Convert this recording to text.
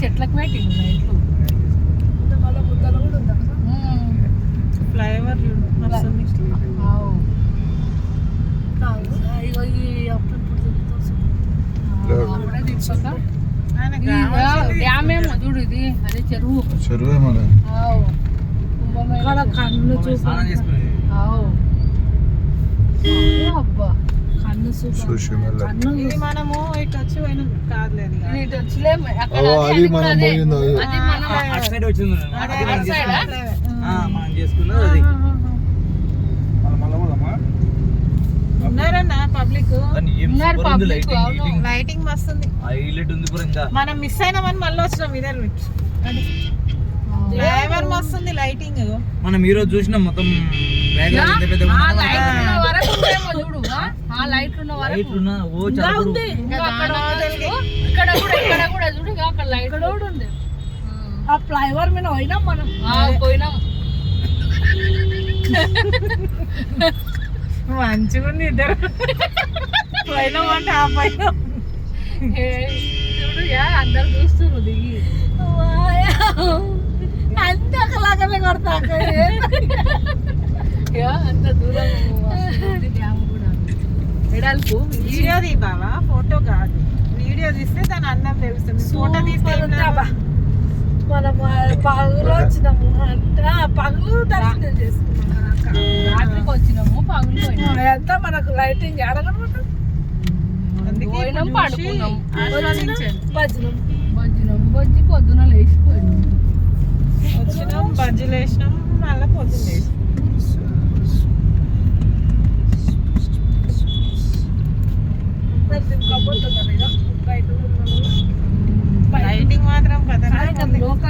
చెట్లకు పెట్టిండు లైట్లు ఫ్లైఓవర్ డ్యామ్ ఏమో చూడు చూసి అబ్బా. మనము ఇటు వచ్చి అది, మనం. పోయిందో. సైడ్ వచ్చింది? చేసుకున్నది. అది? ఉన్నారన్న పబ్లిక్. ఉన్నారు లైటింగ్, అవును. లైటింగ్. లైటింగ్ మస్తు ఉంది హైలైట్ ఉంది ఇంకా. మనం మిస్ అయినామని మళ్ళీ వచ్చినాం ఇదే డ్రైవర్ మస్తు ఉంది లైటింగ్. మనం ఈ రోజు చూసినాం మొత్తం ఆ ఫ్లైఓవర్ మీద పోయినాం మనం. ఆ, పోయినాం. మంచిగా ఉంది ఇద్దరు. పోయినామంటే ఆ పైన ఏ, చూడు యా అందరు చూస్తున్నారు దిగి. అంత ఒకలాగానే కొడతా దూరం డ్యామ్ కూడా. ఎడాల్పు వీడియో తీ బావా ఫోటో కాదు. వీడియో తీస్తే దాని అన్నం తెలుస్తుంది. ఫోటో తీస్తే? మనం పగులు వచ్చినాము. అంటే పగులు దర్శనం చేసుకున్నాం. రాత్రికి వచ్చినాము పగులు ఎంత మనకు లైటింగ్ పోయినాం చూసి పడుకున్నాం. భజనం. బజ్జినాం బజ్జి పొద్దున లేచిపోయినాం. వచ్చినాం బజ్జీలు వేసినాం మళ్ళీ పొద్దున్న వేసినాం